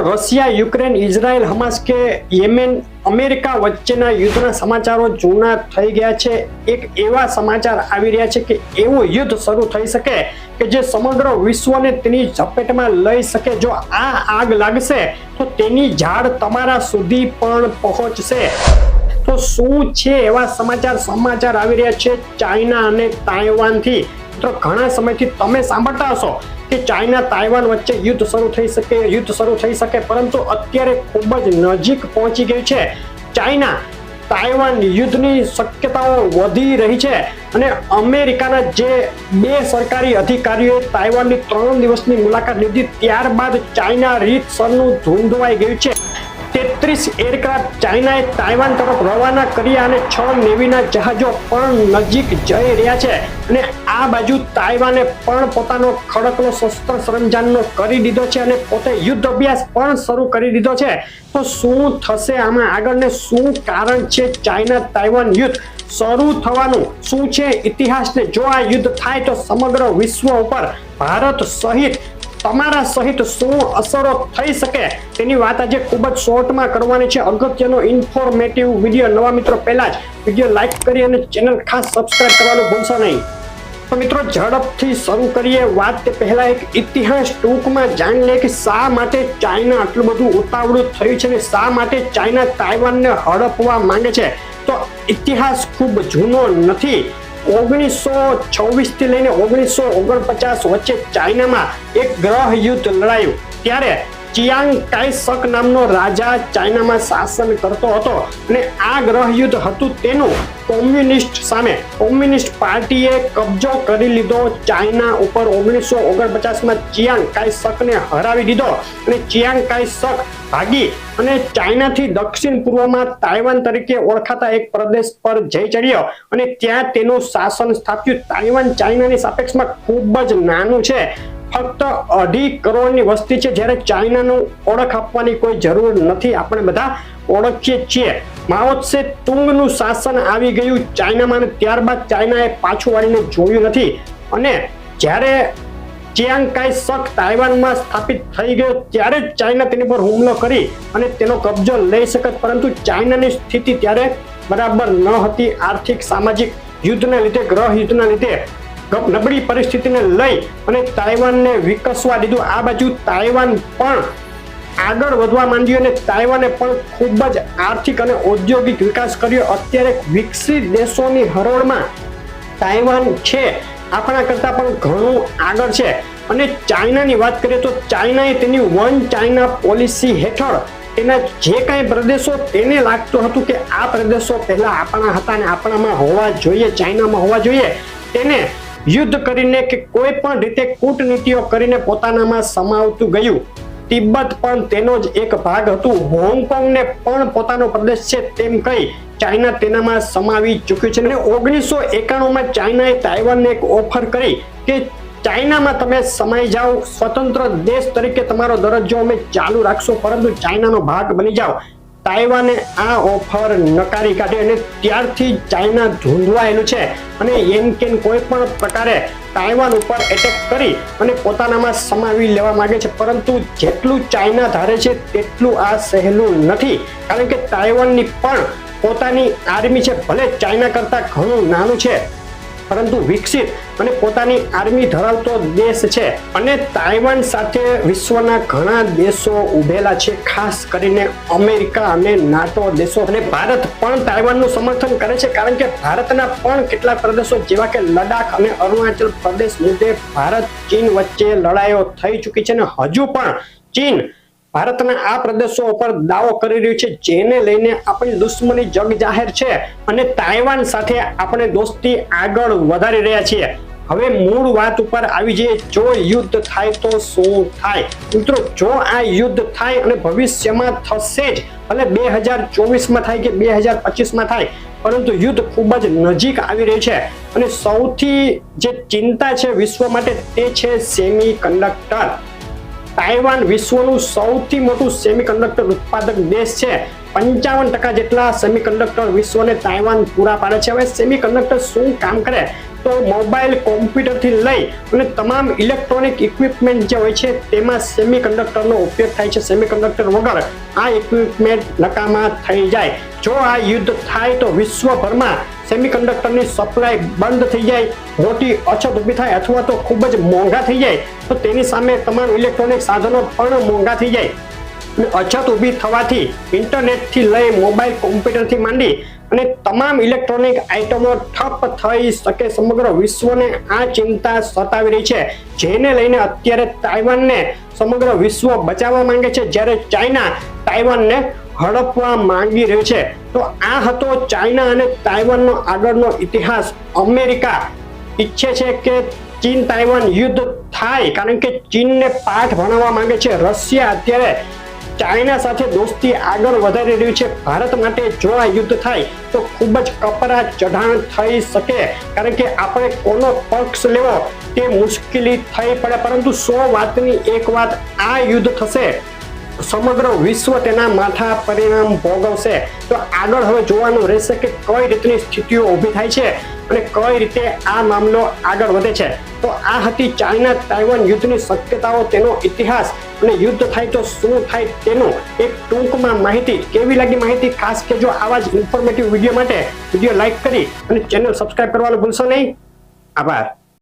Russia, Ukraine, Israel, Hamas કે Yemen America વચ્ચેના યુદ્ધના સમાચારો જૂના થઈ ગયા છે. એક એવા સમાચાર આવી રહ્યા છે કે એવું યુદ્ધ શરૂ થઈ શકે કે જે સમગ્ર વિશ્વને તેની ઝપેટમાં લઈ શકે. જો આ આગ લાગશે, તો તેની ઝાડ તમારા સુધી પણ પહોંચશે. તો શું છે એવા સમાચાર? સમાચાર આવી રહ્યા છે ચાઇના અને તાઇવાનથી. તો ઘણા સમયથી તમે સાંભળતા હશો કે ચાઇના, તાઇવાન વચ્ચે યુદ્ધ શરૂ થઈ શકે, યુદ્ધ શરૂ થઈ શકે, પરંતુ અત્યારે ખૂબ જ નજીક પહોંચી ગયું છે. ચાઇના, તાઇવાન યુદ્ધની શક્યતાઓ વધી રહી છે અને અમેરિકાના જે બે સરકારી અધિકારીઓએ તાઇવાનની ત્રણ દિવસની મુલાકાત લીધી, ત્યારબાદ ચાઇના રીતસરનું ધૂંધવાઈ ગયું છે. તેત્રીસ એરક્રાફ્ટ ચાઇનાએ તાઇવાન તરફ રવાના કર્યા અને છ નેવીના જહાજો પણ નજીક જઈ રહ્યા છે. અને આ બાજુ તાઇવાને પણ પોતાનો ખડકનો શસ્ત્ર સરંજામનો કરી દીધો છે અને પોતે યુદ્ધ અભ્યાસ પણ શરૂ કરી દીધો છે. તો શું થશે આમાં આગળ ને શું કારણ છે ચાઇના તાઇવાન યુદ્ધ? શરૂ થવાનું શું છે? ઇતિહાસને જો આ યુદ્ધ થાય તો સમગ્ર વિશ્વ ઉપર ભારત સહિત તમારા સહિત શું અસરો થઈ શકે તેની વાત આજે ખૂબ જ શોર્ટમાં કરવાની છે. અગત્યનો ઇન્ફોર્મેટિવ વીડિયો નવા મિત્રો, પહેલા જ વીડિયો લાઈક કરી અને ચેનલ ખાસ સબસ્ક્રાઇબ કરવાનું ભૂલશો નહીં. તો મિત્રો, ઝડપથી શરૂ કરીએ વાત. તે પહેલા એક ઇતિહાસ ટૂંકમાં જાણી લે કે શા માટે ચાઇના આટલું બધું ઉતાવળું થયું છે અને શા માટે ચાઇના તાઇવાનને હડપવા માંગે છે. તો ઇતિહાસ ખૂબ જૂનો નથી. ઓગણીસો છવ્વીસથી લઈને ઓગણીસો ઓગણપચાસ વચ્ચે ચાઇનામાં એક ગ્રહ યુદ્ધ લડાયું. ત્યારે ચિયાંગ કાઈ નામનો રાજા ચાઇનામાં શાસન કરતો હતો અને આ ગ્રહ હતું તેનું. કોમ્યુનિસ્ટ સામે કોમ્યુનિસ્ટ પાર્ટીએ કબજો કરી લીધો. ચાઇના ઉપર ઓગણીસો ઓગણપચાસમાં ચિયાંગ કાઈ શકને હરાવી દીધો અને ચિયાંગ કાઈ શક ભાગી અને ચાઇનાથી દક્ષિણ પૂર્વમાં તાઇવાન તરીકે ઓળખાતા એક પ્રદેશ પર જઈ ચડ્યો અને ત્યાં તેનું શાસન સ્થાપ્યું. તાઇવાન ચાઇનાની સાપેક્ષમાં ખૂબ જ નાનું છે. ફક્ત અઢી કરોડની વસ્તી છે. જ્યારે ચાઇનાનું ઓળખ આપવાની કોઈ જરૂર નથી. આપણે બધા ઓળખીએ છીએ. માઓત્સે તુંગનું શાસન આવી ગયું ચાઇનામાં ત્યારબાદ ચાઇનાએ પાછું વાળીને જોયું નથી. અને જ્યારે ચિયાંગ કાઈ શક તાઇવાનમાં સ્થાપિત થઈ ગયો, ત્યારે જ ચાઇના તેની પર હુમલો કરી અને તેનો કબજો લઈ શકત પરંતુ ચાઇનાની સ્થિતિ ત્યારે બરાબર ન હતી. આર્થિક, સામાજિક યુદ્ધના લીધે, ગ્રહ યુદ્ધના લીધે નબળી પરિસ્થિતિને લઈ અને તાઇવાનને વિકસવા દીધું. આ બાજુ તાઇવાન પણ આગળ વધવા માંડ્યું અને તાઇવાને પણ ખૂબ જ આર્થિક અને ઔદ્યોગિક વિકાસ કર્યો. અત્યારે વિકસિત દેશોની હરોળમાં તાઇવાન છે. આપણા કરતાં પણ ઘણું આગળ છે. અને ચાઇનાની વાત કરીએ તો ચાઇનાએ તેની વન ચાઇના પોલિસી હેઠળ તેના જે કાંઈ પ્રદેશો તેને લાગતું હતું કે આ પ્રદેશો પહેલાં આપણા હતા અને આપણામાં હોવા જોઈએ, ચાઇનામાં હોવા જોઈએ. તેને યુદ્ધ કરીને કે કોઈ પણ રીતે કૂટનીતિઓ કરીને પોતાનામાં સમાવતું ગયું. તિબ્બત પણ તેનો જ એક ભાગ હતું. હોંગકોંગને પણ પોતાનો પ્રદેશ છે તેમ કહી ચાઇના તેનામાં સમાવી ચૂક્યું છે. અને ઓગણીસો એકાણુંમાં ચાઇનાએ તાઇવાનને એક ઓફર કરી કે ચાઇનામાં તમે સમાઈ જાઓ. સ્વતંત્ર દેશ તરીકે તમારો દરજ્જો અમે ચાલુ રાખશું. પરંતુ ચાઇનાનો ભાગ બની જાઓ. તાઇવાને આ ઓફર નકારી કાઢી અને ત્યારથી ચાઇના ધૂંધવાયેલું છે. અને એમ કેમ કોઈ પણ પ્રકારે તાઇવાન ઉપર એટેક કરી અને પોતાનામાં સમાવી લેવા માગે છે. પરંતુ જેટલું ચાઇના ધારે છે તેટલું આ સહેલું નથી. કારણ કે તાઇવાનની પણ પોતાની આર્મી છે. ભલે ચાઇના કરતાં ઘણું નાનું છે. પરંતુ વિકસિત અને પોતાની આર્મી ધરાવતો દેશ છે અને તાઇવાન સાથે વિશ્વના ઘણા દેશો ઉભેલા છે, ખાસ કરીને અમેરિકા અને નાટો દેશો. અને ભારત પણ તાઇવાનનું સમર્થન કરે છે, કારણ કે ભારતના પણ કેટલાક પ્રદેશો જેવા કે લડાખ અને અરુણાચલ પ્રદેશ મુદ્દે ભારત ચીન વચ્ચે લડાઈઓ થઈ ચૂકી છે અને હજુ પણ ચીન ભારતના આ પ્રદેશો ઉપર દાવો કરી રહ્યું છે, જેને લઈને આપણી દુશ્મની જગ જાહેર છે અને તાઇવાન સાથે આપણે દોસ્તી આગળ વધારી રહ્યા છીએ. હવે મૂળ વાત ઉપર આવી જઈએ, જો યુદ્ધ થાય તો શું થાય? મિત્રો, જો આ યુદ્ધ થાય અને ભવિષ્યમાં થશે જ, ભલે બે હજાર ચોવીસમાં થાય કે બે હજાર પચીસમાં થાય, પરંતુ યુદ્ધ ખૂબ જ નજીક આવી રહ્યું છે. અને સૌથી જે ચિંતા છે વિશ્વ માટે તે છે સેમી કંડક્ટર તાઇવાન વિશ્વનું સૌથી મોટું સેમિકન્ડક્ટર ઉત્પાદક દેશ છે. પંચાવન ટકા જેટલા સેમિકન્ડક્ટર વિશ્વને તાઇવાન પૂરા પાડે છે. હવે સેમિકન્ડક્ટર શું કામ કરે? તો મોબાઈલ કોમ્પ્યુટરથી લઈ અને તમામ ઇલેક્ટ્રોનિક ઇક્વિપમેન્ટ જે હોય છે તેમાં સેમિકન્ડક્ટરનો ઉપયોગ થાય છે. સેમિકન્ડક્ટર વગર આ ઇક્વિપમેન્ટ નકામા થઈ જાય. જો આ યુદ્ધ થાય તો વિશ્વભરમાં સેમિકન્ડક્ટરની સપ્લાય બંધ થઈ જાય મોટી અછત ઊભી થાય અથવા તો ખૂબ જ મોંઘા થઈ જાય, તો તેની સામે તમામ ઇલેક્ટ્રોનિક સાધનો પણ મોંઘા થઈ જાય. અછત ઊભી થવાથી ઇન્ટરનેટથી લઈ મોબાઈલ, કોમ્પ્યુટરથી માંડી અને તમામ ઇલેક્ટ્રોનિક આઇટમો ઠપ થઈ શકે સમગ્ર વિશ્વને આ ચિંતા સતાવી રહી છે, જેને લઈને અત્યારે તાઇવાનને સમગ્ર વિશ્વ બચાવવા માંગે છે. જ્યારે ચાઇના તાઇવાનને હડપવા માંગી રહ્યું છે. તો આ હતો ચાઇના અને તાઇવાનનો આગળનો ઇતિહાસ. અમેરિકા ઈચ્છે છે કે ચીન તાઇવાન યુદ્ધ થાય, કારણ કે ચીનને પાઠ ભણાવવા માંગે છે. રશિયા અત્યારે ચાઇના સાથે દોસ્તી આગળ વધારી રહ્યું છે. ભારત માટે જો આ યુદ્ધ થાય, તો ખૂબ જ કપરા ચઢાણ થઈ શકે, કારણ કે આપણે કોનો પક્ષ લેવો તે મુશ્કેલી થઈ પડે. પરંતુ સો વાતની એક વાત, આ યુદ્ધ થશે. સમગ્ર વિશ્વ તેના માથા પરિણામ ભોગવશે. તો આગળ હવે જોવાનું રહેશે કે કઈ રીતની સ્થિતિઓ ઊભી થાય છે અને કઈ રીતે આ મામલો આગળ વધે છે. તો આ હતી ચાઇના તાઇવાન યુદ્ધની શક્યતાઓ તેનો ઇતિહાસ અને યુદ્ધ થાય તો શું થાય તેનું એક ટૂંકમાં માહિતી. કેવી લાગી માહિતી? ખાસ કે જો આવા જ ઇન્ફોર્મેટિવ વીડિયો માટે. વીડિયો લાઇક કરી અને ચેનલ સબસ્ક્રાઇબ કરવાનું ભૂલશો નહીં. આભાર.